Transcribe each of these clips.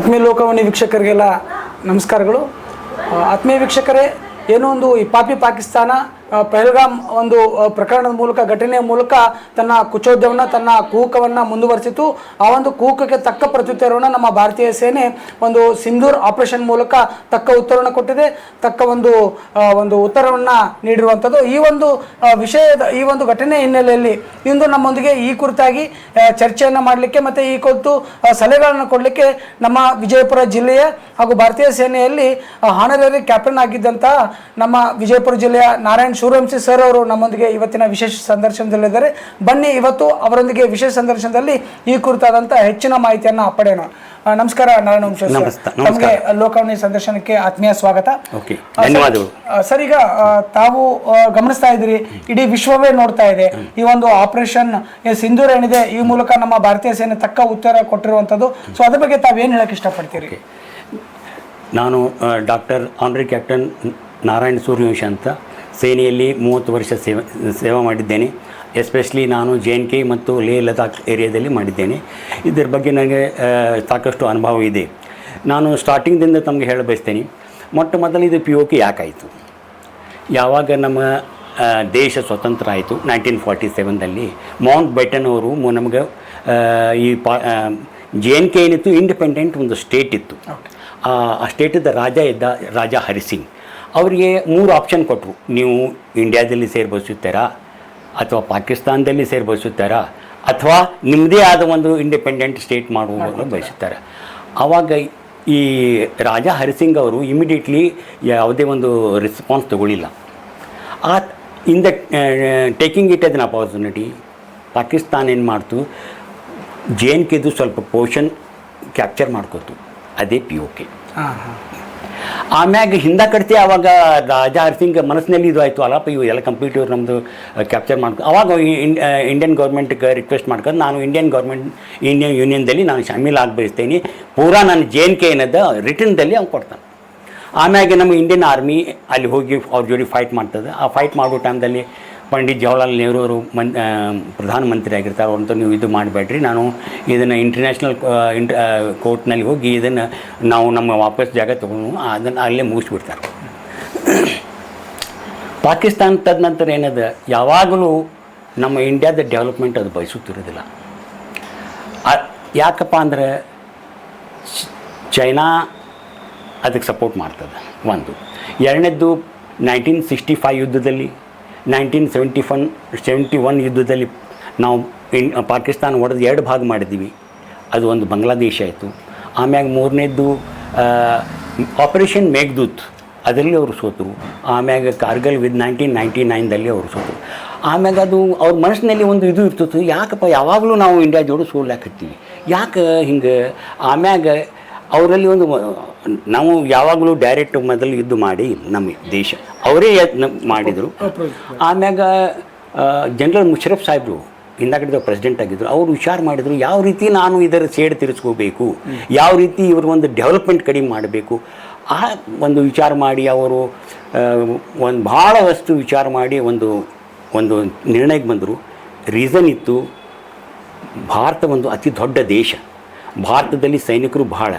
ಆತ್ಮೀಯ ಲೋಕವಾಣಿ ವೀಕ್ಷಕರಿಗೆಲ್ಲ ನಮಸ್ಕಾರಗಳು. ಆತ್ಮೀಯ ವೀಕ್ಷಕರೇ ಏನೋ ಒಂದು ಈ ಪಾಪಿ ಪಾಕಿಸ್ತಾನ ಪಹಲ್ಗಾಮ್ ಒಂದು ಪ್ರಕರಣದ ಮೂಲಕ, ಘಟನೆಯ ಮೂಲಕ ತನ್ನ ಕುಚೋದ್ಯವನ್ನು ತನ್ನ ಕೂಕವನ್ನು ಮುಂದುವರಿಸಿತು. ಆ ಒಂದು ಕೂಕಕ್ಕೆ ತಕ್ಕ ಪ್ರತ್ಯುತ್ತರವನ್ನು ನಮ್ಮ ಭಾರತೀಯ ಸೇನೆ ಒಂದು ಸಿಂಧೂರ್ ಆಪರೇಷನ್ ಮೂಲಕ ತಕ್ಕ ಉತ್ತರವನ್ನು ಕೊಟ್ಟಿದೆ. ತಕ್ಕ ಒಂದು ಒಂದು ಉತ್ತರವನ್ನು ನೀಡಿರುವಂಥದ್ದು. ಈ ಒಂದು ವಿಷಯದ, ಈ ಒಂದು ಘಟನೆ ಹಿನ್ನೆಲೆಯಲ್ಲಿ ಇಂದು ನಮ್ಮೊಂದಿಗೆ ಈ ಕುರಿತಾಗಿ ಚರ್ಚೆಯನ್ನು ಮಾಡಲಿಕ್ಕೆ ಮತ್ತು ಈ ಕುರಿತು ಸಲಹೆಗಳನ್ನು ಕೊಡಲಿಕ್ಕೆ ನಮ್ಮ ವಿಜಯಪುರ ಜಿಲ್ಲೆಯ ಹಾಗೂ ಭಾರತೀಯ ಸೇನೆಯಲ್ಲಿ ಹಾನರರಿ ಕ್ಯಾಪ್ಟನ್ ಆಗಿದ್ದಂತಹ ನಮ್ಮ ವಿಜಯಪುರ ಜಿಲ್ಲೆಯ ನಾರಾಯಣ್ ಸೂರ್ಯವಂಶಿ ಸರ್ ಅವರು ನಮ್ಮೊಂದಿಗೆ ಇವತ್ತಿನ ವಿಶೇಷ ಸಂದರ್ಶನದಲ್ಲಿದ್ದಾರೆ. ಬನ್ನಿ ಇವತ್ತು ಅವರೊಂದಿಗೆ ವಿಶೇಷ ಸಂದರ್ಶನದಲ್ಲಿ ಈ ಕುರಿತಾದಂಥ ಹೆಚ್ಚಿನ ಮಾಹಿತಿಯನ್ನು ಪಡೆಯೋಣ. ನಮಸ್ಕಾರ ನಾರಾಯಣ ವಂಶಿ ತಮಗೆ ಲೋಕವಾಣಿ ಸಂದರ್ಶನಕ್ಕೆ ಆತ್ಮೀಯ ಸ್ವಾಗತ. ಸರ್, ಈಗ ತಾವು ಗಮನಿಸ್ತಾ ಇದ್ದೀರಿ ಇಡೀ ವಿಶ್ವವೇ ನೋಡ್ತಾ ಇದೆ. ಈ ಒಂದು ಆಪರೇಷನ್ ಸಿಂಧೂರ್ ಏನಿದೆ ಈ ಮೂಲಕ ನಮ್ಮ ಭಾರತೀಯ ಸೇನೆ ತಕ್ಕ ಉತ್ತರ ಕೊಟ್ಟಿರುವಂಥದ್ದು. ಸೊ ಅದ್ರ ಬಗ್ಗೆ ತಾವೇನು ಹೇಳಕ್ ಇಷ್ಟಪಡ್ತೀರಿ? ನಾನು ಡಾಕ್ಟರ್ ಆನ್ರಿ ಕ್ಯಾಪ್ಟನ್ ನಾರಾಯಣ್ ಸೂರ್ಯವಂಶ ಅಂತ. ಸೇನೆಯಲ್ಲಿ ಮೂವತ್ತು ವರ್ಷ ಸೇವೆ ಸೇವೆ ಮಾಡಿದ್ದೇನೆ. ಎಸ್ಪೆಷಲಿ ನಾನು ಜೆ ಎನ್ ಕೆ ಮತ್ತು ಲೇ ಲದಾಖ್ ಏರಿಯಾದಲ್ಲಿ ಮಾಡಿದ್ದೇನೆ. ಇದರ ಬಗ್ಗೆ ನನಗೆ ಸಾಕಷ್ಟು ಅನುಭವ ಇದೆ. ನಾನು ಸ್ಟಾರ್ಟಿಂಗ್ದಿಂದ ತಮಗೆ ಹೇಳ ಬಯಸ್ತೇನೆ. ಮೊಟ್ಟ ಮೊದಲು ಇದು ಪಿ ಓ ಕೆ ಯಾಕಾಯಿತು? ಯಾವಾಗ ನಮ್ಮ ದೇಶ ಸ್ವತಂತ್ರ ಆಯಿತು? ನೈನ್ಟೀನ್ ಫಾರ್ಟಿ ಸೆವೆನ್ದಲ್ಲಿ ಮೌಂಟ್ ಬೆಟನ್ ಅವರು ನಮಗೆ ಈ ಪಾ ಜೆ ಎನ್ ಕೆ ಏನಿತ್ತು ಇಂಡಿಪೆಂಡೆಂಟ್ ಒಂದು ಸ್ಟೇಟ್ ಇತ್ತು. ಆ ಆ ಸ್ಟೇಟದ ರಾಜ ಇದ್ದ ರಾಜ ಹರಿಸಿಂಗ್. ಅವರಿಗೆ ಮೂರು ಆಪ್ಷನ್ ಕೊಟ್ಟರು ನೀವು ಇಂಡಿಯಾದಲ್ಲಿ ಸೇರ್ಬಯಸುತ್ತೀರಾ ಅಥವಾ ಪಾಕಿಸ್ತಾನದಲ್ಲಿ ಸೇರ್ಬಯಸುತ್ತೀರಾ ಅಥವಾ ನಿಮ್ಮದೇ ಆದ ಒಂದು ಇಂಡಿಪೆಂಡೆಂಟ್ ಸ್ಟೇಟ್ ಮಾಡುವುದನ್ನು ಬಯಸುತ್ತಾರೆ? ಆವಾಗ ಈ ರಾಜ ಹರಿಸಿಂಗ್ ಅವರು ಇಮಿಡಿಯೇಟ್ಲಿ ಯಾವುದೇ ಒಂದು ರೆಸ್ಪಾನ್ಸ್ ತಗೊಳ್ಳಿಲ್ಲ. ಆ in the taking it as an opportunity Pakistan ಏನು ಮಾಡ್ತು? ಜೆ ಎನ್ ಕೆದು ಸ್ವಲ್ಪ ಪೋರ್ಷನ್ ಕ್ಯಾಪ್ಚರ್ ಮಾಡ್ಕೋತು. ಅದೇ ಪಿ ಓ ಕೆ ಆಮ್ಯಾಗ ಹಿಂದ ಕಡ್ತಿ ಅವಾಗ ರಾಜ ಹರ್ಸಿಂಗ್ ಮನಸ್ಸಿನಲ್ಲಿ ಇದು ಆಯಿತು. ಅಲ್ಲಪ್ಪ, ಇವು ಎಲ್ಲ ಕಂಪ್ಯೂಟರ್ ನಮ್ಮದು ಕ್ಯಾಪ್ಚರ್ ಮಾಡ್ಕೊ, ಅವಾಗ ಇಂಡಿಯನ್ ಗೌರ್ಮೆಂಟ್ಗೆ ರಿಕ್ವೆಸ್ಟ್ ಮಾಡ್ಕೊಂಡು ನಾನು ಇಂಡಿಯನ್ ಗೌರ್ಮೆಂಟ್ ಇಂಡಿಯನ್ ಯೂನಿಯನ್ದಲ್ಲಿ ನಾನು ಶಾಮೀಲ್ ಆಗಬಯಸ್ತೇನೆ. ಪೂರಾ ನಾನು ಜೆ ಎನ್ ಕೆ ಏನದ ರಿಟರ್ನ್ದಲ್ಲಿ ಅವ್ನು ಕೊಡ್ತಾನೆ. ಆಮ್ಯಾಗೆ ನಮ್ಮ ಇಂಡಿಯನ್ ಆರ್ಮಿ ಅಲ್ಲಿ ಹೋಗಿ ಅವ್ರ ಜೋಡಿ ಫೈಟ್ ಮಾಡ್ತದೆ. ಆ ಫೈಟ್ ಮಾಡೋ ಟೈಮ್ದಲ್ಲಿ ಪಂಡಿತ್ ಜವಾಹರ್ಲಾಲ್ ನೆಹರು ಅವರು ಮನ್ ಪ್ರಧಾನಮಂತ್ರಿ ಆಗಿರ್ತಾರೆ ಅವ್ರಂತೂ ನೀವು ಇದು ಮಾಡಬೇಡ್ರಿ. ನಾನು ಇದನ್ನು ಇಂಟರ್ನ್ಯಾಷನಲ್ ಇಂಟ್ ಕೋರ್ಟ್ನಲ್ಲಿ ಹೋಗಿ ಇದನ್ನು ನಾವು ನಮ್ಮ ವಾಪಸ್ ಜಾಗ ತೊಗೊಂಡು ಅದನ್ನು ಅಲ್ಲೇ ಮುಗಿಸ್ಬಿಡ್ತಾರೆ. ಪಾಕಿಸ್ತಾನ ತದನಂತರ ಏನದ, ಯಾವಾಗಲೂ ನಮ್ಮ ಇಂಡಿಯಾದ ಡೆವಲಪ್ಮೆಂಟ್ ಅದು ಬಯಸುತ್ತಿರೋದಿಲ್ಲ. ಯಾಕಪ್ಪ ಅಂದ್ರೆ ಚೈನಾ ಅದಕ್ಕೆ ಸಪೋರ್ಟ್ ಮಾಡ್ತದೆ, ಒಂದು. ಎರಡನೇದ್ದು ನೈನ್ಟೀನ್ ಸಿಕ್ಸ್ಟಿ ಫೈವ್ ಯುದ್ಧದಲ್ಲಿ ನೈನ್ಟೀನ್ ಸೆವೆಂಟಿ ಫನ್ ಸೆವೆಂಟಿ ಒನ್ ಯುದ್ಧದಲ್ಲಿ ನಾವು ಇನ್, ಪಾಕಿಸ್ತಾನ ಹೊಡೆದು ಎರಡು ಭಾಗ ಮಾಡಿದ್ವಿ ಅದು ಒಂದು ಬಾಂಗ್ಲಾದೇಶ ಆಯಿತು. ಆಮ್ಯಾಗ ಮೂರನೇದ್ದು ಆಪರೇಷನ್ ಮೇಘದೂತ್ ಅದರಲ್ಲಿ ಅವರು ಸೋತರು. ಆಮ್ಯಾಗ ಕಾರ್ಗಲ್ ವಿತ್ ನೈನ್ಟೀನ್ ನೈಂಟಿ ನೈನ್ದಲ್ಲಿ ಅವರು ಸೋತರು. ಆಮ್ಯಾಗ ಅದು ಅವ್ರ ಮನಸ್ಸಿನಲ್ಲಿ ಒಂದು ಇದು ಇರ್ತಿತ್ತು, ಯಾಕಪ್ಪ ಯಾವಾಗಲೂ ನಾವು ಇಂಡಿಯಾ ಜೋಡಿ ಸೋಲಾಕತ್ತೀವಿ ಯಾಕೆ ಹಿಂಗೆ? ಆಮ್ಯಾಗ ಅವರಲ್ಲಿ ಒಂದು ನಾವು ಯಾವಾಗಲೂ ಡೈರೆಕ್ಟ್ ಮೊದಲು ಇದು ಮಾಡಿ ನಮ್ಮ ದೇಶ. ಅವರೇ ಮಾಡಿದರು. ಆಮ್ಯಾಗ ಜನರಲ್ ಮುಷರಫ್ ಸಾಹೇಬರು ಹಿಂದಾಗಡೆ ಪ್ರೆಸಿಡೆಂಟ್ ಆಗಿದ್ದರು ಅವರು ವಿಚಾರ ಮಾಡಿದರು. ಯಾವ ರೀತಿ ನಾನು ಇದರ ಸೇಡ್ ತಿರ್ಸ್ಕೋಬೇಕು? ಯಾವ ರೀತಿ ಇವರು ಒಂದು ಡೆವಲಪ್ಮೆಂಟ್ ಕಡಿಮೆ ಮಾಡಬೇಕು? ಆ ಒಂದು ವಿಚಾರ ಮಾಡಿ ಅವರು ಒಂದು ಭಾಳ ವಸ್ತು ವಿಚಾರ ಮಾಡಿ ಒಂದು ಒಂದು ನಿರ್ಣಯಕ್ಕೆ ಬಂದರು. ರೀಸನ್ ಇತ್ತು, ಭಾರತ ಒಂದು ಅತಿ ದೊಡ್ಡ ದೇಶ. ಭಾರತದಲ್ಲಿ ಸೈನಿಕರು ಬಹಳ.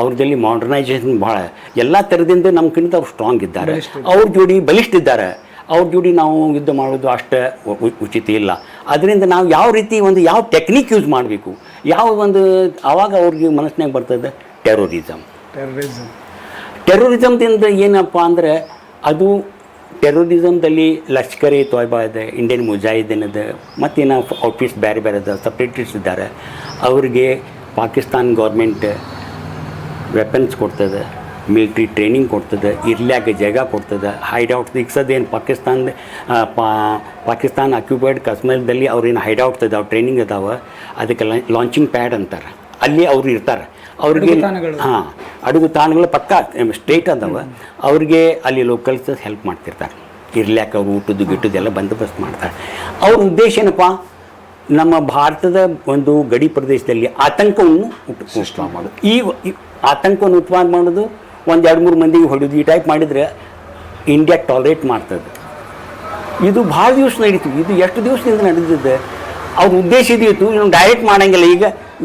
ಅವ್ರದಲ್ಲಿ ಮಾಡ್ರನೈಸೇಷನ್ ಭಾಳ. ಎಲ್ಲ ಥರದಿಂದ ನಮ್ಗಿಂತ ಅವ್ರು ಸ್ಟ್ರಾಂಗ್ ಇದ್ದಾರೆ. ಅವ್ರ ಜೋಡಿ ಬಲಿಷ್ಠ ಇದ್ದಾರೆ. ಅವ್ರ ಜೋಡಿ ನಾವು ಯುದ್ಧ ಮಾಡೋದು ಅಷ್ಟು ಉಚಿತ ಇಲ್ಲ. ಅದರಿಂದ ನಾವು ಯಾವ ರೀತಿ ಒಂದು ಯಾವ ಟೆಕ್ನಿಕ್ ಯೂಸ್ ಮಾಡಬೇಕು? ಯಾವ ಒಂದು ಆವಾಗ ಅವ್ರಿಗೆ ಮನಸ್ಸಿನಾಗ ಬರ್ತದೆ? ಟೆರೋರಿಸಮ್ ಟೆರರಿಸಮ್ ಟೆರೋರಿಸಮ್ದಿಂದ ಏನಪ್ಪ ಅಂದರೆ ಅದು ಟೆರೋರಿಸಮ್ದಲ್ಲಿ ಲಷ್ಕರ್ ಎ ತೊಯ್ಬಾ ಇದೆ ಇಂಡಿಯನ್ ಮುಜಾಹಿದೀನ್ ಇದೆ ಮತ್ತೇನು ಆಫೀಸ್ ಬೇರೆ ಬೇರೆ ಇದೆ ಸಪ್ರೇಟಿಸ್ಟ್ ಇದ್ದಾರೆ. ಅವರಿಗೆ ಪಾಕಿಸ್ತಾನ್ ಗೌರ್ಮೆಂಟ್ ವೆಪನ್ಸ್ ಕೊಡ್ತದೆ ಮಿಲಿಟ್ರಿ ಟ್ರೈನಿಂಗ್ ಕೊಡ್ತದೆ ಇರ್ಲ್ಯಾಕ ಜಾಗ ಕೊಡ್ತದೆ ಹೈಡೌಟ್ ಏನು ಪಾಕಿಸ್ತಾನ ಪಾ ಪಾಕಿಸ್ತಾನ ಅಕ್ಯುಪೈಡ್ ಕಾಶ್ಮೀರದಲ್ಲಿ ಅವ್ರೇನು ಹೈಡೌಟ್ಸ್ ಇದಾವೆ ಟ್ರೈನಿಂಗ್ ಇದಾವೆ ಅದಕ್ಕೆ ಲಾಂಚಿಂಗ್ ಪ್ಯಾಡ್ ಅಂತಾರೆ. ಅಲ್ಲಿ ಅವ್ರು ಇರ್ತಾರೆ. ಅವ್ರಿಗೆ. ಹಾಂ ಅಡುಗು ತಾಣಗಳು ಪಕ್ಕ ಸ್ಟೇಟ್ ಅದಾವೆ. ಅವ್ರಿಗೆ ಅಲ್ಲಿ ಲೋಕಲ್ಸ್ ಹೆಲ್ಪ್ ಮಾಡ್ತಿರ್ತಾರೆ. ಇರ್ಲ್ಯಾಕ ಅವ್ರು ಊಟದ್ದು ಗಿಟ್ಟದೆಲ್ಲ ಬಂದೋಬಸ್ತ್ ಮಾಡ್ತಾರೆ. ಅವ್ರ ಉದ್ದೇಶ ಏನಪ್ಪ? ನಮ್ಮ ಭಾರತದ ಒಂದು ಗಡಿ ಪ್ರದೇಶದಲ್ಲಿ ಆತಂಕವನ್ನು ಉಂಟು ಮಾಡೋದು. ಈ ಆತಂಕವನ್ನು ಉತ್ಪಾದನೆ ಮಾಡೋದು ಒಂದು ಎರಡು ಮೂರು ಮಂದಿಗೆ ಹೊಡೆದು ಈ ಟೈಪ್ ಮಾಡಿದರೆ ಇಂಡಿಯಾ ಟಾಲರೇಟ್ ಮಾಡ್ತದೆ. ಇದು ಭಾಳ ದಿವಸ ನಡೀತು. ಇದು ಎಷ್ಟು ದಿವಸದಿಂದ ನಡೆದಿದೆ? ಅವ್ರ ಉದ್ದೇಶ ಇದಿತ್ತು ಇನ್ನು ಡೈರೆಕ್ಟ್ ಮಾಡೋಂಗಿಲ್ಲ. ಈಗ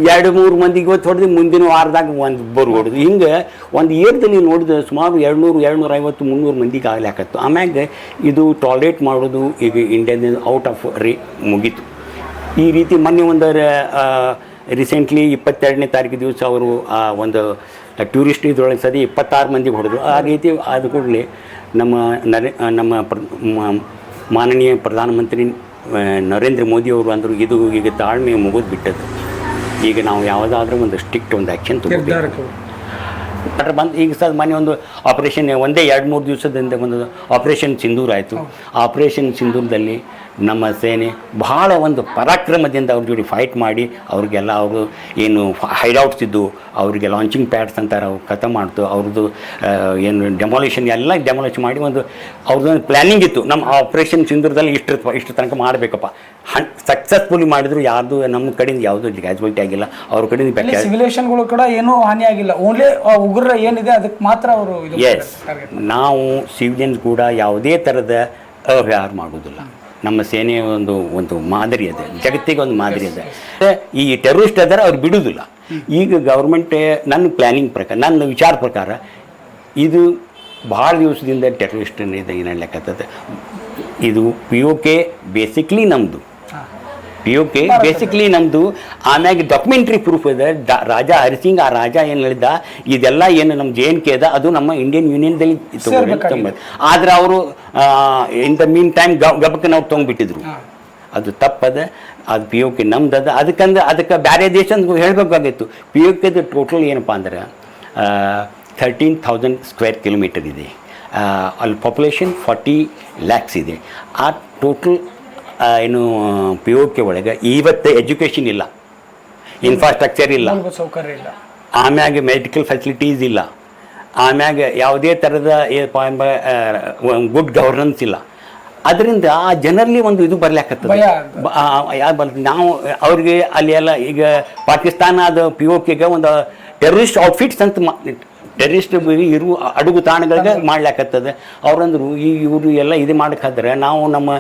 ಎರಡು ಮೂರು ಮಂದಿಗೆ ಇವತ್ತು ಹೊಡೆದು ಮುಂದಿನ ವಾರದಾಗ ಒಂದು ಇಬ್ಬರು ಹೊಡೆದು. ಹಿಂಗೆ ಒಂದು ಏರ್ದಲ್ಲಿ ನೋಡಿದ್ರೆ ಸುಮಾರು ಎರಡುನೂರು ಎರಡುನೂರ ಐವತ್ತು ಮುನ್ನೂರು ಮಂದಿಗೆ ಆಗ್ಲಾಕತ್ತು ಆಮ್ಯಾಗ ಇದು ಟಾಲರೇಟ್ ಮಾಡೋದು ಈಗ ಇಂಡಿಯಾದಿಂದ ಔಟ್ ಆಫ್ ರೇ ಮುಗೀತು. ಈ ರೀತಿ ಮೊನ್ನೆ ಒಂದು ರೀಸೆಂಟ್ಲಿ ಇಪ್ಪತ್ತೆರಡನೇ ತಾರೀಕು ದಿವಸ ಅವರು ಆ ಒಂದು ಟೂರಿಸ್ಟ್ ಇದ್ರೊಳಗೆ ಸದಿ ಇಪ್ಪತ್ತಾರು ಮಂದಿಗೆ ಹೊಡೆದು ಆ ರೀತಿ ಆದ ಕೂಡಲೇ ನಮ್ಮ ನರೆ ನಮ್ಮ ಪ್ರ ಮಾನನೀಯ ಪ್ರಧಾನಮಂತ್ರಿ ನರೇಂದ್ರ ಮೋದಿ ಅವರು ಅಂದರು ಇದು ಈಗ ತಾಳ್ಮೆ ಮುಗಿದು ಬಿಟ್ಟದ್ದು. ಈಗ ನಾವು ಯಾವುದಾದ್ರೂ ಒಂದು ಸ್ಟ್ರಿಕ್ಟ್ ಒಂದು ಆ್ಯಕ್ಷನ್ ತಗೋಬೇಕು. ಬಂದು ಈಗ ಸರ್ ಮನೆ ಒಂದು ಆಪರೇಷನ್ ಒಂದೇ ಎರಡು ಮೂರು ದಿವಸದಿಂದ ಒಂದು ಆಪರೇಷನ್ ಸಿಂಧೂರ್ ಆಯಿತು ಆಪರೇಷನ್ ಸಿಂಧೂರದಲ್ಲಿ ನಮ್ಮ ಸೇನೆ ಬಹಳ ಒಂದು ಪರಾಕ್ರಮದಿಂದ ಅವ್ರ ಜೋಡಿ ಫೈಟ್ ಮಾಡಿ ಅವ್ರಿಗೆಲ್ಲ ಅವರು ಏನು ಹೈಡೌಟ್ಸ್ ಇದ್ದು ಅವರಿಗೆ ಲಾಂಚಿಂಗ್ ಪ್ಯಾಡ್ಸ್ ಅಂತಾರೆ ಅವ್ರು ಕಥ ಮಾಡ್ತು ಅವ್ರದ್ದು ಏನು ಡೆಮಾಲಿಷನ್ ಎಲ್ಲ ಡೆಮಾಲಿಷನ್ ಮಾಡಿ ಒಂದು ಅವ್ರದ್ದೊಂದು ಪ್ಲ್ಯಾನಿಂಗ್ ಇತ್ತು. ನಮ್ಮ ಆಪ್ರೇಷನ್ ಸಿಂಧೂರದಲ್ಲಿ ಇಷ್ಟು ಇಷ್ಟು ತನಕ ಮಾಡಬೇಕಪ್ಪ. ಹಣ್ ಸಕ್ಸಸ್ಫುಲಿ ಮಾಡಿದ್ರು ಯಾರ್ದು ನಮ್ಮ ಕಡೆಯಿಂದ ಯಾವುದೂ ಕ್ಯಾಜುವಲ್ಟಿ ಆಗಿಲ್ಲ. ಅವ್ರ ಕಡೆಯಿಂದ ಸಿವಿಲೇಷನ್ಗಳು ಕೂಡ ಏನೂ ಹಾನಿ ಆಗಿಲ್ಲ. ಓನ್ಲಿ ಉಗ್ರ ಏನಿದೆ ಅದಕ್ಕೆ ಮಾತ್ರ ಅವರು ಎಸ್ ನಾವು ಸಿವಿಲಿಯನ್ಸ್ ಕೂಡ ಯಾವುದೇ ಥರದ ಅವ್ಯವಹಾರ ಮಾಡುವುದಿಲ್ಲ. ನಮ್ಮ ಸೇನೆಯ ಒಂದು ಒಂದು ಮಾದರಿ ಇದೆ ಜಗತ್ತಿಗೆ ಒಂದು ಮಾದರಿ ಇದೆ ಈ ಟೆರರಿಸ್ಟ್ ಅದರ ಅವ್ರು ಬಿಡುವುದಿಲ್ಲ ಈಗ ಗೌರ್ಮೆಂಟ್ ನನ್ನ ಪ್ಲ್ಯಾನಿಂಗ್ ಪ್ರಕಾರ ನನ್ನ ವಿಚಾರ ಪ್ರಕಾರ ಇದು ಭಾಳ ದಿವಸದಿಂದ ಟೆರರಿಸ್ಟ್ ಇದೆ ಏನು ಲೆಕ್ಕತ್ತದೆ ಇದು ಪಿ ಯು ಕೆ ಬೇಸಿಕ್ಲಿ ನಮ್ಮದು ಪಿ ಯು ಕೆ ಬೇಸಿಕ್ಲಿ ನಮ್ಮದು ಆಮ್ಯಾಗೆ ಡಾಕ್ಯುಮೆಂಟ್ರಿ ಪ್ರೂಫ್ ಇದೆ. ದ- ರಾಜ ಹರಿಸಿಂಗ್ ಆ ರಾಜ ಏನು ಹೇಳಿದ ಇದೆಲ್ಲ ಏನು ನಮ್ಮ ಜೆ ಎನ್ ಕೆ ಅದ ಅದು ನಮ್ಮ ಇಂಡಿಯನ್ ಯೂನಿಯನ್ದಲ್ಲಿ ಸೇರ್ಬೇಕಾಗಿದೆ. ಆದ್ರೆ ಅವರು ಇನ್ ದ ಮೀನ್ ಟೈಮ್ ಗಬಕ್ಕೆ ನಾವು ತೊಗೊಂಡ್ಬಿಟ್ಟಿದ್ರು ಅದು ತಪ್ಪದ ಅದು ಪಿ ಯು ಕೆ ನಮ್ದದ. ಅದಕ್ಕಂದ್ರೆ ಅದಕ್ಕೆ ಬೇರೆ ದೇಶ ಹೇಳಬೇಕಾಗಿತ್ತು. ಪಿ ಯು ಕೆದು ಟೋಟಲ್ ಏನಪ್ಪ ಅಂದ್ರೆ ಥರ್ಟೀನ್ ಥೌಸಂಡ್ ಸ್ಕ್ವೇರ್ ಕಿಲೋಮೀಟರ್ ಇದೆ. ಅಲ್ಲಿ ಪಾಪ್ಯುಲೇಷನ್ ಫಾರ್ಟಿ ಲ್ಯಾಕ್ಸ್ ಇದೆ. ಆ ಟೋಟಲ್ ಏನು ಪಿ ಯು ಕೆ ಒಳಗೆ ಇವತ್ತು ಎಜುಕೇಷನ್ ಇಲ್ಲ. ಇನ್ಫ್ರಾಸ್ಟ್ರಕ್ಚರ್ ಇಲ್ಲ. ಸೌಕರ್ಯ ಇಲ್ಲ. ಆಮ್ಯಾಗ ಮೆಡಿಕಲ್ ಫೆಸಿಲಿಟೀಸ್ ಇಲ್ಲ. ಆಮ್ಯಾಗ ಯಾವುದೇ ಥರದ ಗುಡ್ ಗವರ್ನೆನ್ಸ್ ಇಲ್ಲ. ಅದರಿಂದ ಆ ಜನರಲ್ಲಿ ಒಂದು ಇದು ಬರ್ಲಾಕತ್ತದ ಭಯ. ಯಾರು ಬರ್ ನಾವು ಅವ್ರಿಗೆ ಅಲ್ಲಿ ಎಲ್ಲ ಈಗ ಪಾಕಿಸ್ತಾನ ಅದು ಪಿ ಒ ಕೆಗೆ ಒಂದು ಟೆರರಿಸ್ಟ್ ಔಟ್ಫಿಟ್ಸ್ ಅಂತ ಟೆರರಿಸ್ಟ್ ಇರು ಅಡುಗು ತಾಣಗಳಿಗೆ ಮಾಡ್ಲಾಕತ್ತದ. ಅವ್ರಂದ್ರು ಈ ಇವರು ಎಲ್ಲ ಇದು ಮಾಡಕ್ಕಾದ್ರೆ ನಾವು ನಮ್ಮ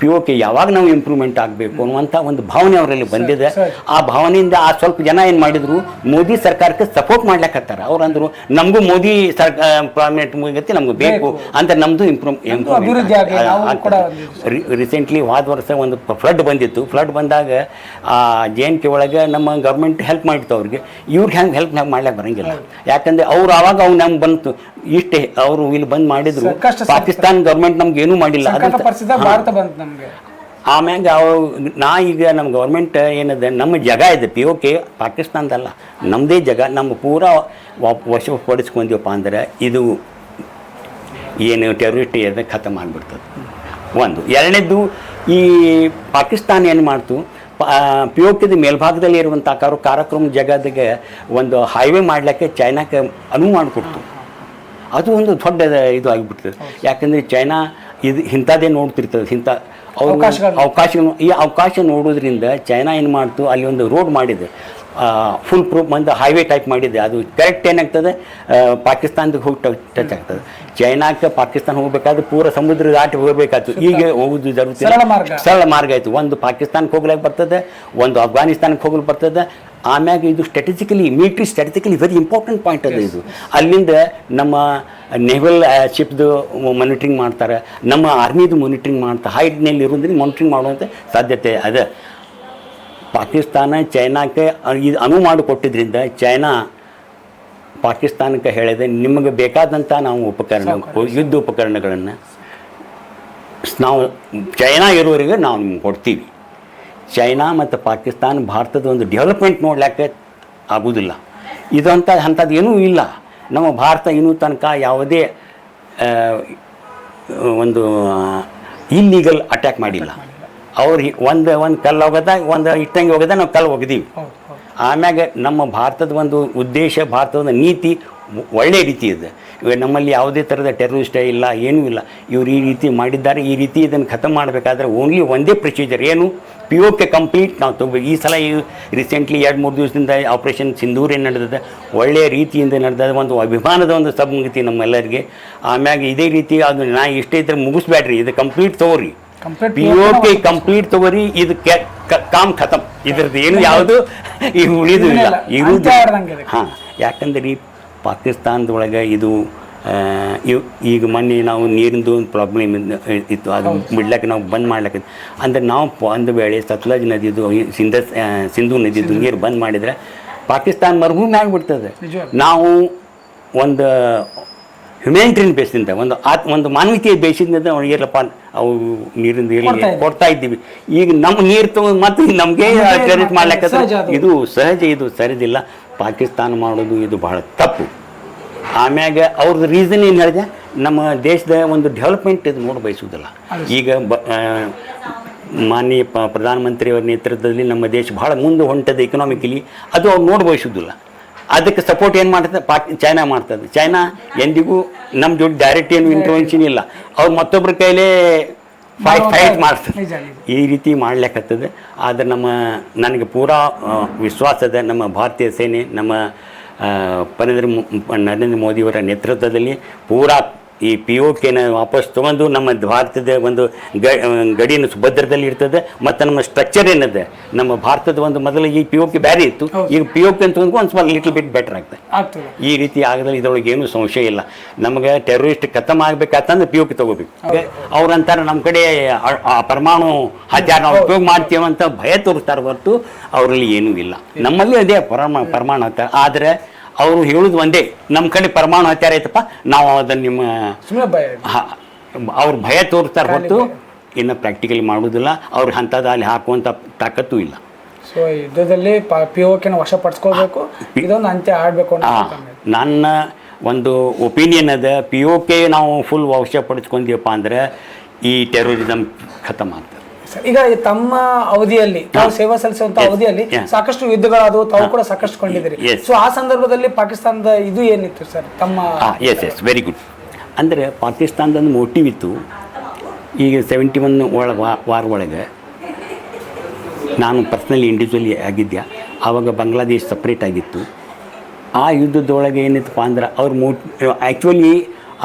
ಪಿ ಒ ಕೆ ಯಾವಾಗ ನಾವು ಇಂಪ್ರೂವ್ಮೆಂಟ್ ಆಗಬೇಕು ಅನ್ನುವಂಥ ಒಂದು ಭಾವನೆ ಅವರಲ್ಲಿ ಬಂದಿದೆ. ಆ ಭಾವನೆಯಿಂದ ಆ ಸ್ವಲ್ಪ ಜನ ಏನು ಮಾಡಿದ್ರು ಮೋದಿ ಸರ್ಕಾರಕ್ಕೆ ಸಪೋರ್ಟ್ ಮಾಡ್ಲಾಕತ್ತಾರ. ಅವ್ರಂದ್ರು ನಮಗೂ ಮೋದಿ ಸರ್ಕಾರ ಮುಗತಿ ನಮ್ಗೆ ಬೇಕು ಅಂತ ನಮ್ದು ಇಂಪ್ರೂವ್ ರೀಸೆಂಟ್ಲಿ ಹೋದ ವರ್ಷ ಒಂದು ಫ್ಲಡ್ ಬಂದಿತ್ತು. ಫ್ಲಡ್ ಬಂದಾಗ ಆ ಜೆ ಎನ್ ಕೆ ಒಳಗೆ ನಮ್ಮ ಗೌರ್ಮೆಂಟ್ ಹೆಲ್ಪ್ ಮಾಡಿತ್ತು ಅವ್ರಿಗೆ. ಇವ್ರಿಗೆ ಹೆಂಗೆ ಹೆಲ್ಪ್ ಮಾಡ್ಲಿಕ್ಕೆ ಬರಂಗಿಲ್ಲ. ಯಾಕಂದ್ರೆ ಅವ್ರು ಆವಾಗ ಅವ್ನು ನಮ್ಗೆ ಬಂತು. ಇಷ್ಟೇ ಅವರು ಇಲ್ಲಿ ಬಂದ್ ಮಾಡಿದ್ರು. ಪಾಕಿಸ್ತಾನ ಗೌರ್ಮೆಂಟ್ ನಮ್ಗೆ ಏನೂ ಮಾಡಿಲ್ಲ. ಭಾರತ ಬಂತು ನಮಗೆ. ಆಮ್ಯಾಗ ಅವು ನಾ ಈಗ ನಮ್ಮ ಗೌರ್ಮೆಂಟ್ ಏನಿದೆ ನಮ್ಮ ಜಾಗ ಇದೆ. ಪಿ ಓಕೆ ಪಾಕಿಸ್ತಾನದಲ್ಲ. ನಮ್ಮದೇ ಜಾಗ. ನಮ್ಮ ಪೂರ ವಶ ಪಡಿಸ್ಕೊಂಡಿವಪ್ಪ ಅಂದ್ರೆ ಇದು ಏನು ಟೆರರಿಸ್ಟ್ ಇದೆ ಖತಮ್ ಮಾಡಿಬಿಡ್ತದೆ ಒಂದು. ಎರಡನೇದು ಈ ಪಾಕಿಸ್ತಾನ ಏನು ಮಾಡ್ತು? ಪಿ ಓಕೆದ ಮೇಲ್ಭಾಗದಲ್ಲಿ ಇರುವಂಥ ಕಾರು ಕಾರ್ಯಕ್ರಮ ಜಗತ್ತಿಗೆ ಒಂದು ಹೈವೇ ಮಾಡಲಿಕ್ಕೆ ಚೈನಾಕ್ಕೆ ಅನುವು ಮಾಡಿಕೊಡ್ತು. ಅದು ಒಂದು ದೊಡ್ಡ ಇದು ಆಗಿಬಿಡ್ತದೆ ಯಾಕಂದರೆ ಚೈನಾ ಇದು ಇಂಥದ್ದೇ ನೋಡ್ತಿರ್ತದೆ. ಇಂಥ ಅವಕಾಶ. ಅವಕಾಶಗಳು. ಈ ಅವಕಾಶ ನೋಡೋದ್ರಿಂದ ಚೈನಾ ಏನು ಮಾಡ್ತು? ಅಲ್ಲಿ ಒಂದು ರೋಡ್ ಮಾಡಿದೆ. ಫುಲ್ ಪ್ರೂಫ್ ಬಂದು ಹೈವೇ ಟೈಪ್ ಮಾಡಿದೆ ಅದು ಕರೆಕ್ಟ್ ಏನಾಗ್ತದೆ? ಪಾಕಿಸ್ತಾನದ ಹೋಗಿ ಟಚ್ ಆಗ್ತದೆ. ಚೈನಾಕ್ಕೆ ಪಾಕಿಸ್ತಾನ ಹೋಗಬೇಕಾದ್ರೆ ಪೂರ ಸಮುದ್ರ ದಾಟಿ ಹೋಗಬೇಕಾಯ್ತು. ಈಗ ಹೋಗುದು ಜರುಗುತ್ತೆ ಸರಳ ಮಾರ್ಗ. ಸರಳ ಮಾರ್ಗ ಆಯಿತು. ಒಂದು ಪಾಕಿಸ್ತಾನಕ್ಕೆ ಹೋಗ್ಲಿಕ್ಕೆ ಬರ್ತದೆ ಒಂದು ಅಫ್ಘಾನಿಸ್ತಾನಕ್ಕೆ ಹೋಗ್ಲಿಕ್ಕೆ ಬರ್ತದೆ. ಆಮ್ಯಾಗ ಇದು strategically military strategically very important point ಅದು ಇದು. ಅಲ್ಲಿಂದ ನಮ್ಮ ನೆವಲ್ ಶಿಪ್ದು ಮಾನಿಟ್ರಿಂಗ್ ಮಾಡ್ತಾರೆ. ನಮ್ಮ ಆರ್ಮಿದು ಮಾನಿಟ್ರಿಂಗ್ ಮಾಡ್ತಾರೆ ಹೈಟ್ನಲ್ಲಿ ಇರೋದ್ರಿಂದ ಮಾನಿಟ್ರಿಂಗ್ ಮಾಡುವಂಥ ಸಾಧ್ಯತೆ ಅದ ಪಾಕಿಸ್ತಾನ ಚೈನಾಕ್ಕೆ ಇದು ಅನುವು ಮಾಡಿಕೊಟ್ಟಿದ್ರಿಂದ ಚೈನಾ ಪಾಕಿಸ್ತಾನಕ್ಕೆ ಹೇಳಿದೆ, ನಿಮಗೆ ಬೇಕಾದಂಥ ನಾವು ಉಪಕರಣ, ಯುದ್ಧ ಉಪಕರಣಗಳನ್ನು ನಾವು ಚೈನಾ ಇರೋರಿಗೆ ನಾವು ನಿಮ್ಗೆ ಕೊಡ್ತೀವಿ. ಚೈನಾ ಮತ್ತು ಪಾಕಿಸ್ತಾನ ಭಾರತದ ಒಂದು ಡೆವಲಪ್ಮೆಂಟ್ ನೋಡ್ಲಿಕ್ಕೆ ಆಗೋದಿಲ್ಲ. ಇದಂಥ ಅಂಥದ್ದು ಏನೂ ಇಲ್ಲ. ನಮ್ಮ ಭಾರತ ಇನ್ನೂ ತನಕ ಯಾವುದೇ ಒಂದು ಇಲ್ಲೀಗಲ್ ಅಟ್ಯಾಕ್ ಮಾಡಿಲ್ಲ. ಅವ್ರು ಒಂದು ಒಂದು ಕಲ್ಲು ಹೋಗದ ಒಂದು ಇಟ್ಟಂಗೆ ಹೋಗದ ನಾವು ಕಲ್ಲು ಹೌದು ಆಮ್ಯಾಗ ನಮ್ಮ ಭಾರತದ ಒಂದು ಉದ್ದೇಶ ಭಾರತದ ನೀತಿ ಒಳ್ಳೆಯ ರೀತಿ ಇದೆ. ಇವ ನಮ್ಮಲ್ಲಿ ಯಾವುದೇ ಥರದ ಟೆರರಿಸ್ಟ್ ಇಲ್ಲ ಏನೂ ಇಲ್ಲ. ಇವರು ಈ ರೀತಿ ಮಾಡಿದ್ದಾರೆ ಈ ರೀತಿ ಇದನ್ನು ಖತಮ್ ಮಾಡಬೇಕಾದ್ರೆ ಓನ್ಲಿ ಒಂದೇ ಪ್ರೊಸೀಜರ್. ಏನು? ಪಿ ಓ ಕೆ ಕಂಪ್ಲೀಟ್ ನಾವು ತಗೋ ಈ ಸಲ ಈ ರೀಸೆಂಟ್ಲಿ ಎರಡು ಮೂರು ದಿವಸದಿಂದ ಆಪರೇಷನ್ ಸಿಂಧೂರ್ ಏನು ನಡೆದಿದೆ. ಒಳ್ಳೆಯ ರೀತಿಯಿಂದ ನಡೆದ ಒಂದು ಅಭಿಮಾನದ ಒಂದು ಸಬ್ಮುಗತಿ ನಮ್ಮೆಲ್ಲರಿಗೆ. ಆಮ್ಯಾಗ ಇದೇ ರೀತಿ ಅದು ನಾ ಇಷ್ಟೇ ಇದ್ರೆ ಮುಗಿಸ್ಬೇಡ್ರಿ ಇದು ಕಂಪ್ಲೀಟ್ ತಗೋರಿ ಪಿ ಓ ಕಂಪ್ಲೀಟ್ ತಗೋರಿ ಇದು ಕೆ- ಕಾಮ್ ಖತಮ್. ಇದ್ರದ್ದು ಏನು ಯಾವುದು? ಈಗ ಉಳಿದು ಇಲ್ಲ. ಇರುವುದು ಹಾಂ ಯಾಕಂದ್ರೆ ಈ ಪಾಕಿಸ್ತಾನದೊಳಗೆ ಇದು ಈಗ ಮೊನ್ನೆ ನಾವು ನೀರಿಂದು ಒಂದು ಪ್ರಾಬ್ಲಮ್ ಇತ್ತು. ಅದು ಬಿಡ್ಲಕ್ಕೆ ನಾವು ಬಂದ್ ಮಾಡ್ಲಕ್ಕೆ ಅಂದ್ರೆ ನಾವು ಒಂದು ವೇಳೆ ಸತ್ಲಜ್ ನದಿದು ಸಿಂಧ ಸಿಂಧು ನದಿದು ನೀರು ಬಂದ್ ಮಾಡಿದ್ರೆ ಪಾಕಿಸ್ತಾನ ಮರುಭೂಮಿ ಆಗಿಬಿಡ್ತದೆ. ನಾವು ಒಂದು ಹ್ಯುಮ್ಯಾನಿಟರಿಯನ್ ಬೇಸಿಂದ ಒಂದು ಆತ್ ಒಂದು ಮಾನವೀಯ ಬೇಸಿಂದ ಅವ್ರಿಗೆಲ್ಲಪ್ಪ ಅವು ನೀರಿಂದ ಇದ್ದೀವಿ. ಕೊಡ್ತಾ ಇದ್ದೀವಿ. ಈಗ ನಮ್ಮ ನೀರು ತಗೊಂಡು ಮತ್ತೆ ನಮಗೆ ಕ್ರೆಡಿಟ್ ಮಾಡ್ಲಿಕ್ಕೆ ಇದು ಸಹಜ ಇದು ಸರಿದಿಲ್ಲ. ಪಾಕಿಸ್ತಾನ ಮಾಡೋದು ಇದು ಬಹಳ ತಪ್ಪು. ಆಮ್ಯಾಗ ಅವ್ರದ್ದು ರೀಸನ್ ಏನು ಹೇಳಿದೆ? ನಮ್ಮ ದೇಶದ ಒಂದು ಡೆವಲಪ್ಮೆಂಟ್ ಇದು ನೋಡಿ ಬಯಸುವುದಿಲ್ಲ. ಈಗ ಬ ಮಾನ್ಯ ಪ ಪ್ರಧಾನಮಂತ್ರಿಯವರ ನೇತೃತ್ವದಲ್ಲಿ ನಮ್ಮ ದೇಶ ಬಹಳ ಮುಂದೆ ಹೊಂಟದ ಎಕನಾಮಿಕಲಿ ಅದು ಅವ್ರು ನೋಡಿ ಬಯಸುವುದಿಲ್ಲ. ಅದಕ್ಕೆ ಸಪೋರ್ಟ್ ಏನು ಮಾಡ್ತದೆ? ಪಾಕ್ ಚೈನಾ ಮಾಡ್ತದೆ. ಚೈನಾ ಎಂದಿಗೂ ನಮ್ಮ ಜೊತೆ ಡೈರೆಕ್ಟ್ ಏನು ಇಂಟರ್ವೆನ್ಷನ್ ಇಲ್ಲ. ಅವ್ರು ಮತ್ತೊಬ್ಬರ ಕೈಲೇ ಫೈಟ್ ಫೈಟ್ ನಿಜ ಈ ರೀತಿ ಮಾಡ್ಲಿಕ್ಕತ್ತದೆ ಆದರೆ ನಮ್ಮ ನನಗೆ ಪೂರಾ ವಿಶ್ವಾಸ ಇದೆ. ನಮ್ಮ ಭಾರತೀಯ ಸೇನೆ ನಮ್ಮ ನರೇಂದ್ರ ನರೇಂದ್ರ ಮೋದಿಯವರ ನೇತೃತ್ವದಲ್ಲಿ ಪೂರಾ ಈ ಪಿ ಓ ಕೆನ ವಾಪಸ್ ತೊಗೊಂಡು ನಮ್ಮ ಭಾರತದ ಒಂದು ಗ ಗಡಿಯನ್ನು ಸುಭದ್ರದಲ್ಲಿ ಇರ್ತದೆ ಮತ್ತು ನಮ್ಮ ಸ್ಟ್ರಕ್ಚರ್ ಏನಿದೆ? ನಮ್ಮ ಭಾರತದ ಒಂದು ಮೊದಲು ಈ ಪಿ ಓ ಕೆ ಬ್ಯಾರೆ ಇತ್ತು. ಈಗ ಪಿ ಓ ಕೆ ಅಂತ ಒಂದು ಸ್ವಲ್ಪ ಲಿಟಲ್ ಬಿಟ್ ಬೆಟರ್ ಆಗ್ತದೆ. ಈ ರೀತಿ ಆಗದಲ್ಲಿ ಇದ್ರೊಳಗೆ ಏನು ಸಂಶಯ ಇಲ್ಲ. ನಮಗೆ ಟೆರರಿಸ್ಟ್ ಖತಮ್ ಆಗ್ಬೇಕಾತಂದ್ರೆ ಪಿ ಕೆ ತಗೋಬೇಕು. ಅವ್ರಂತಾರೆ ನಮ್ಮ ಕಡೆ ಪರಮಾಣು ಹತ್ಯಾರ ನಾವು ಉಪಯೋಗ ಮಾಡ್ತೀವಂತ ಭಯ ತೋರಿಸ್ತಾರೆ ಹೊರತು ಅವರಲ್ಲಿ ಏನೂ ಇಲ್ಲ. ನಮ್ಮಲ್ಲಿ ಅದೇ ಪರಮಾ ಪರಮಾಣು ಹತ್ಯಾರ ಆದರೆ ಅವರು ಹೇಳುದು ಒಂದೇ ನಮ್ಮ ಕಡೆ ಪರಮಾಣು ಹತ್ಯಾರ ಐತಪ್ಪ ನಾವು ಅದನ್ನು ನಿಮ್ಮ ಸುಮ್ಮನೆ ಭಯ. ಅವ್ರು ಭಯ ತೋರಿಸ್ತಾರೆ ಹೊರತು ಇನ್ನು ಪ್ರಾಕ್ಟಿಕಲಿ ಮಾಡೋದಿಲ್ಲ ಅವ್ರ ಹಂತದಲ್ಲಿ ಅಲ್ಲಿ ಹಾಕುವಂಥ ತಾಕತ್ತು ಇಲ್ಲ. ಸೊ ಯುದ್ಧದಲ್ಲಿ ಪಿ ಓಕೆನ ವಶಪಡಿಸ್ಕೋಬೇಕು ಇದೊಂದು ಅಂತ್ಯ ಆಡಬೇಕು ನನ್ನ ಒಂದು ಒಪಿನಿಯನ್ ಅದ ಪಿ ಓಕೆ ಕೆ ನಾವು ಫುಲ್ ವಶಪಡಿಸ್ಕೊಂತೀವಪ್ಪ ಅಂದ್ರೆ ಈ ಟೆರೋರಿಸಮ್ ಖತಮ್ ಆಗ್ತದೆ. ಈಗ ತಮ್ಮ ಅವಧಿಯಲ್ಲಿ ತಾವು ಸೇವಾ ಸಲ್ಲಿಸುವಂತ ಅವಧಿಯಲ್ಲಿ ಸಾಕಷ್ಟು ಯುದ್ಧಗಳಾದವು ತಾವು ಕೂಡ ಸಾಕಷ್ಟು ಕೊಂಡಿದ್ದೀರಿ. ಸೊ ಆ ಸಂದರ್ಭದಲ್ಲಿ ಪಾಕಿಸ್ತಾನದ ಇದು ಏನಿತ್ತು ಸರ್? ತಮ್ಮ ಎಸ್ ಎಸ್ ವೆರಿ ಗುಡ್ ಅಂದರೆ ಪಾಕಿಸ್ತಾನದ ಮೋಟಿವ್ ಇತ್ತು. ಈಗ ಸೆವೆಂಟಿ ಒನ್ ಒಳ ವಾರ್ ಒಳಗೆ ನಾನು ಪರ್ಸ್ನಲಿ ಇಂಡಿವಿಜುವಲಿ ಆಗಿದ್ದೆ ಆವಾಗ ಬಾಂಗ್ಲಾದೇಶ್ ಸಪ್ರೇಟ್ ಆಗಿತ್ತು. ಆ ಯುದ್ಧದೊಳಗೆ ಏನಿತ್ತಪ್ಪ ಅಂದ್ರೆ ಅವ್ರು ಮೋಟ್ ಆ್ಯಕ್ಚುಲಿ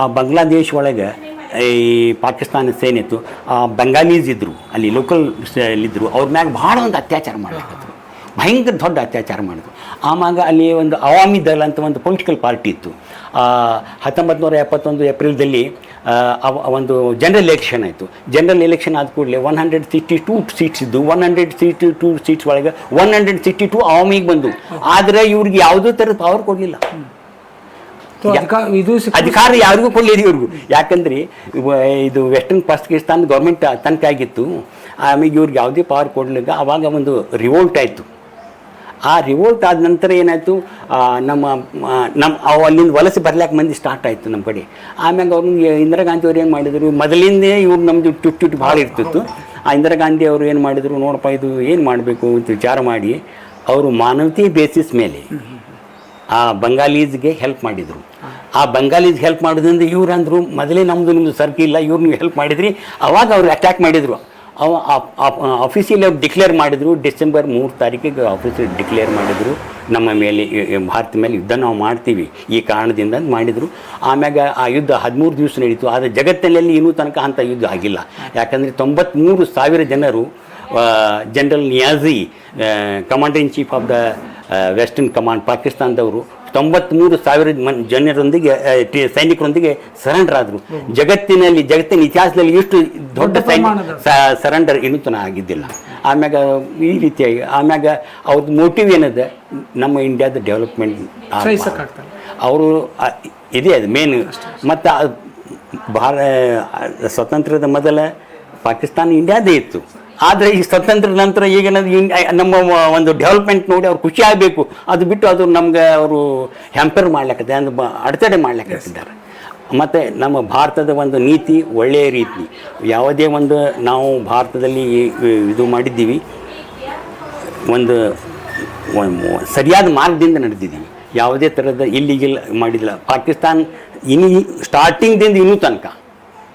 ಆ ಬಾಂಗ್ಲಾದೇಶ್ ಒಳಗೆ ಈ ಪಾಕಿಸ್ತಾನ ಸೇನೆ ಇತ್ತು ಬೆಂಗಾಲೀಸ್ ಇದ್ದರು ಅಲ್ಲಿ ಲೋಕಲ್ ಇದ್ದರು ಅವ್ರ ಮ್ಯಾಗ ಭಾಳ ಒಂದು ಅತ್ಯಾಚಾರ ಮಾಡ್ಲಿಕ್ಕತ್ತು ಭಯಂಕರ ದೊಡ್ಡ ಅತ್ಯಾಚಾರ ಮಾಡಿದ್ರು. ಆಮಾಗ ಅಲ್ಲಿ ಒಂದು ಅವಾಮಿ ದಳ ಅಂತ ಒಂದು ಪೊಲಿಟಿಕಲ್ ಪಾರ್ಟಿ ಇತ್ತು. ಹತ್ತೊಂಬತ್ತು ನೂರ ಎಪ್ಪತ್ತೊಂದು ಏಪ್ರಿಲ್ದಲ್ಲಿ ಒಂದು ಜನರಲ್ ಎಲೆಕ್ಷನ್ ಆಯಿತು. ಜನರಲ್ ಎಲೆಕ್ಷನ್ ಆದ ಕೂಡಲೇ one hundred sixty two seats ಇದ್ದು one hundred sixty two seats ಒಳಗೆ ಒನ್ ಹಂಡ್ರೆಡ್ ಸಿಕ್ಸ್ಟಿ ಟೂ ಅವಾಮಿಗೆ ಬಂದು. ಆದರೆ ಇವ್ರಿಗೆ ಯಾವುದೇ ಥರದ ಪವರ್ ಕೊಡಲಿಲ್ಲ. ಇದು ಅಧಿಕಾರ ಯಾರಿಗೂ ಕೊಡಲಿಲ್ಲ ಇವ್ರಿಗೂ. ಯಾಕಂದ್ರೆ ಇದು ವೆಸ್ಟರ್ನ್ ಪಾಕಿಸ್ತಾನ ಗೌರ್ಮೆಂಟ್ ತನಕ ಆಗಿತ್ತು. ಆಮೇಲೆ ಇವ್ರಿಗೆ ಯಾವುದೇ ಪವರ್ ಕೊಡಲಿಲ್ಲ. ಅವಾಗ ಒಂದು ರಿವೋಲ್ಟ್ ಆಯಿತು. ಆ ರಿವೋಲ್ಟ್ ಆದ ನಂತರ ಏನಾಯಿತು? ನಮ್ಮ ನಮ್ಮ ಅವು ಅಲ್ಲಿಂದ ವಲಸೆ ಬರ್ಲಾಕ ಮಂದಿ ಸ್ಟಾರ್ಟ್ ಆಯಿತು ನಮ್ಮ ಕಡೆ. ಆಮ್ಯಾಗ ಅವ್ರು ಇಂದಿರಾ ಗಾಂಧಿ ಅವ್ರು ಏನು ಮಾಡಿದರು? ಮೊದಲಿಂದೇ ಇವ್ರು ನಮ್ಮದು ಟುಟ್ ಟುಟ್ ಭಾಳ ಇರ್ತಿತ್ತು. ಆ ಇಂದಿರಾ ಗಾಂಧಿ ಅವರು ಏನು ಮಾಡಿದರು? ನೋಡಪ್ಪ ಇದು ಏನು ಮಾಡಬೇಕು ಅಂತ ವಿಚಾರ ಮಾಡಿ ಅವರು ಮಾನವತೆ ಬೇಸಿಸ್ ಮೇಲೆ ಆ ಬಂಗಾಲೀಸ್ಗೆ ಹೆಲ್ಪ್ ಮಾಡಿದರು. ಆ ಬಂಗಾಲೀಸ್ ಹೆಲ್ಪ್ ಮಾಡೋದ್ರಿಂದ ಇವ್ರು ಅಂದರು, ಮೊದಲೇ ನಮ್ಮದು ನಿಮ್ಮದು ಸರ್ಕಿ ಇಲ್ಲ, ಇವ್ರು ನೀವು ಹೆಲ್ಪ್ ಮಾಡಿದ್ರಿ. ಅವಾಗ ಅವ್ರು ಅಟ್ಯಾಕ್ ಮಾಡಿದರು. ಅವ ಆಫೀಸಿಯಲ್ಲಿ ಅವ್ರು ಡಿಕ್ಲೇರ್ ಮಾಡಿದರು. ಡಿಸೆಂಬರ್ ಮೂರು ತಾರೀಕಿಗೆ ಆಫೀಸಲ್ಲಿ ಡಿಕ್ಲೇರ್ ಮಾಡಿದರು. ನಮ್ಮ ಮೇಲೆ ಭಾರತ ಮೇಲೆ ಯುದ್ಧ ನಾವು ಮಾಡ್ತೀವಿ. ಈ ಕಾರಣದಿಂದ ಅಂತ ಮಾಡಿದರು. ಆಮ್ಯಾಗ ಆ ಯುದ್ಧ ಹದಿಮೂರು ದಿವಸ ನಡೀತು. ಆದರೆ ಜಗತ್ತಿನಲ್ಲಿ ಇನ್ನೂ ತನಕ ಅಂಥ ಯುದ್ಧ ಆಗಿಲ್ಲ. ಯಾಕಂದರೆ ತೊಂಬತ್ತ್ಮೂರು ಸಾವಿರ ಜನರು general Niazi commander in chief of the western command ಪಾಕಿಸ್ತಾನದವರು ತೊಂಬತ್ತ್ಮೂರು ಸಾವಿರ ಮನ್ ಜನರೊಂದಿಗೆ ಸೈನಿಕರೊಂದಿಗೆ ಸರೆಂಡರ್ ಆದರು. ಜಗತ್ತಿನಲ್ಲಿ ಜಗತ್ತಿನ ಇತಿಹಾಸದಲ್ಲಿ ಇಷ್ಟು ದೊಡ್ಡ ಸೈನಿಕ. ಸರೆಂಡರ್ ಇನ್ನೂ ಆಗಿದ್ದಿಲ್ಲ. ಆಮ್ಯಾಗ ಈ ರೀತಿಯಾಗಿ ಆಮ್ಯಾಗ ಅವ್ರದ್ದು ಮೋಟಿವ್ ಏನಿದೆ? ನಮ್ಮ ಇಂಡಿಯಾದ ಡೆವಲಪ್ಮೆಂಟ್ ಅವರು ಇದೇ ಅದು ಮೇನ್ ಮತ್ತು ಭಾರ ಸ್ವತಂತ್ರದ ಮೊದಲ ಪಾಕಿಸ್ತಾನ ಇಂಡಿಯಾದೇ ಇತ್ತು. ಆದರೆ ಈ ಸ್ವತಂತ್ರ ನಂತರ ಈಗ ನಮ್ಮ ಒಂದು ಡೆವಲಪ್ಮೆಂಟ್ ನೋಡಿ ಅವ್ರು ಖುಷಿ ಆಗಬೇಕು. ಅದು ಬಿಟ್ಟು ಅದು ನಮ್ಗೆ ಅವರು ಹ್ಯಾಂಪರ್ ಮಾಡ್ಲಿಕ್ಕೆ ಅಂದ್ರೆ ಅಡೆತಡೆ ಮಾಡ್ಲಿಕ್ಕೆ ಮತ್ತು ನಮ್ಮ ಭಾರತದ ಒಂದು ನೀತಿ ಒಳ್ಳೆಯ ರೀತಿ. ಯಾವುದೇ ಒಂದು ನಾವು ಭಾರತದಲ್ಲಿ ಇದು ಮಾಡಿದ್ದೀವಿ. ಒಂದು ಒಂದು ಸರಿಯಾದ ಮಾರ್ಗದಿಂದ ನಡೆದಿದ್ದೀವಿ. ಯಾವುದೇ ಥರದ ಇಲ್ಲಿಗಿಲ್ಲ ಮಾಡಿಲ್ಲ. ಪಾಕಿಸ್ತಾನ್ ಇನ್ನು ಸ್ಟಾರ್ಟಿಂಗ್ದಿಂದ ಇನ್ನೂ ತನಕ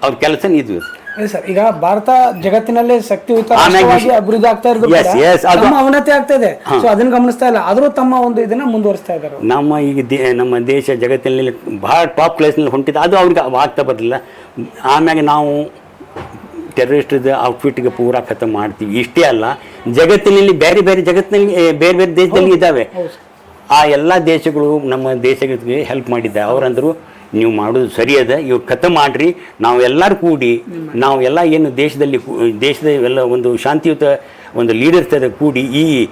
ಅವ್ರ ಕೆಲಸ ಇದು ಅದೇ ಸರ್ ಈಗ ಭಾರತ ಜಗತ್ತಿನಲ್ಲೇ ಶಕ್ತಿಯುತ ರಾಷ್ಟ್ರವಾಗಿ ಅಭಿವೃದ್ಧಿ ಆಗ್ತಾ ಇರೋದು Yes, yes, ಅದು- ತಮ್ಮ ಅವನತಿ ಆಗ್ತಾ ಇದೆ. ಸೊ ಅದನ್ನ ಗಮನಿಸ್ತಾ ಇಲ್ಲ. ಆದ್ರೂ ತಮ್ಮ ಒಂದು ಇದನ್ನ ಮುಂದುವರಿಸ್ತಾ ಇದ್ದಾರೆ. ನಮ್ಮ ಈಗ ದೇ ನಮ್ಮ ದೇಶ ಜಗತ್ತಿನಲ್ಲಿ ಭಾಳ ಟಾಪ್ ಪ್ಲೇಸ್ನಲ್ಲಿ ಹೊಂಟಿದೆ. ಅದು ಅವ್ರಿಗೆ ಆಗ್ತಾ ಬರಲಿಲ್ಲ. ಆಮ್ಯಾಗ ನಾವು ಟೆರರಿಸ್ಟ್ದು ಔಟ್ಫಿಟ್ಗೆ ಪೂರಾ ಖತಮ್ ಮಾಡ್ತೀವಿ. ಇಷ್ಟೇ ಅಲ್ಲ ಜಗತ್ತಿನಲ್ಲಿ ಬೇರೆ ಬೇರೆ ಜಗತ್ತಿನಲ್ಲಿ ಏ, ಬೇರೆ ಬೇರೆ ದೇಶದಲ್ಲಿ ಇದ್ದಾವೆ. ಆ ಎಲ್ಲ ದೇಶಗಳು ನಮ್ಮ ದೇಶಗಳಿಗೆ ಹೆಲ್ಪ್ ಮಾಡಿದ್ದಾರೆ. ಅವರಂದ್ರು ನೀವು ಮಾಡೋದು ಸರಿ ಅದ ಕಥೆ ಖತಮ್ ಮಾಡ್ರಿ ನಾವೆಲ್ಲರೂ ಕೂಡಿ ನಾವೆಲ್ಲ ಏನು ದೇಶದಲ್ಲಿ ದೇಶದ ಎಲ್ಲ ಒಂದು ಶಾಂತಿಯುತ ಒಂದು ಲೀಡರ್ ತರ ಕೂಡಿ ಈ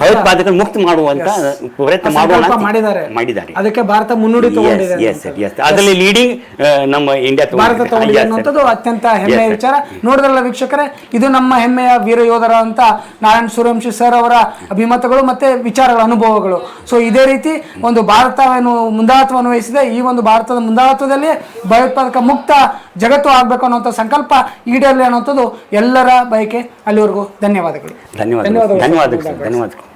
ಭಯೋತ್ಪಾದಕ ಮುಕ್ತ- ಮಾಡುವಂತ ಪ್ರಯತ್ನ ಮಾಡೋಣ ಮಾಡಿದ್ದಾರೆ. ಮಾಡಿದ್ದಾರೆ. ಅದಕ್ಕೆ ಭಾರತ ಮುನ್ನುಡಿ ಅದರಲ್ಲಿ ಲೀಡಿಂಗ್ ನಮ್ಮ ಇಂಡಿಯಾ ಭಾರತ ಅನ್ನುವಂಥದ್ದು ಅತ್ಯಂತ ಹೆಮ್ಮೆಯ ವಿಚಾರ. ನೋಡಿದ್ರಲ್ಲ ವೀಕ್ಷಕರೇ ಇದು ನಮ್ಮ ಹೆಮ್ಮೆಯ ವೀರ ಯೋಧರ ಅಂತ ನಾರಾಯಣ ಸೂರ್ಯವಂಶಿ ಸರ್ ಅವರ ಅಭಿಮತಗಳು ಮತ್ತೆ ವಿಚಾರಗಳ ಅನುಭವಗಳು. ಸೊ ಇದೇ ರೀತಿ ಒಂದು ಭಾರತವನ್ನು ಮುಂದಾಳತ್ವವನ್ನು ಅನ್ವಯಿಸಿದೆ. ಈ ಒಂದು ಭಾರತದ ಮುಂದಾಳತ್ವದಲ್ಲಿ ಭಯೋತ್ಪಾದಕ ಮುಕ್ತ ಜಗತ್ತು ಆಗಬೇಕು ಅನ್ನೋಂಥ ಸಂಕಲ್ಪ ಈಡೇರಲಿ ಅನ್ನೋಂಥದ್ದು ಎಲ್ಲರ ಬಯಕೆ ಅಲ್ಲಿವರೆಗೂ ಧನ್ಯವಾದಗಳು. ಧನ್ಯವಾದ ಧನ್ಯವಾದಗಳು. ಧನ್ಯವಾದಗಳು ಧನ್ಯವಾದಗಳು.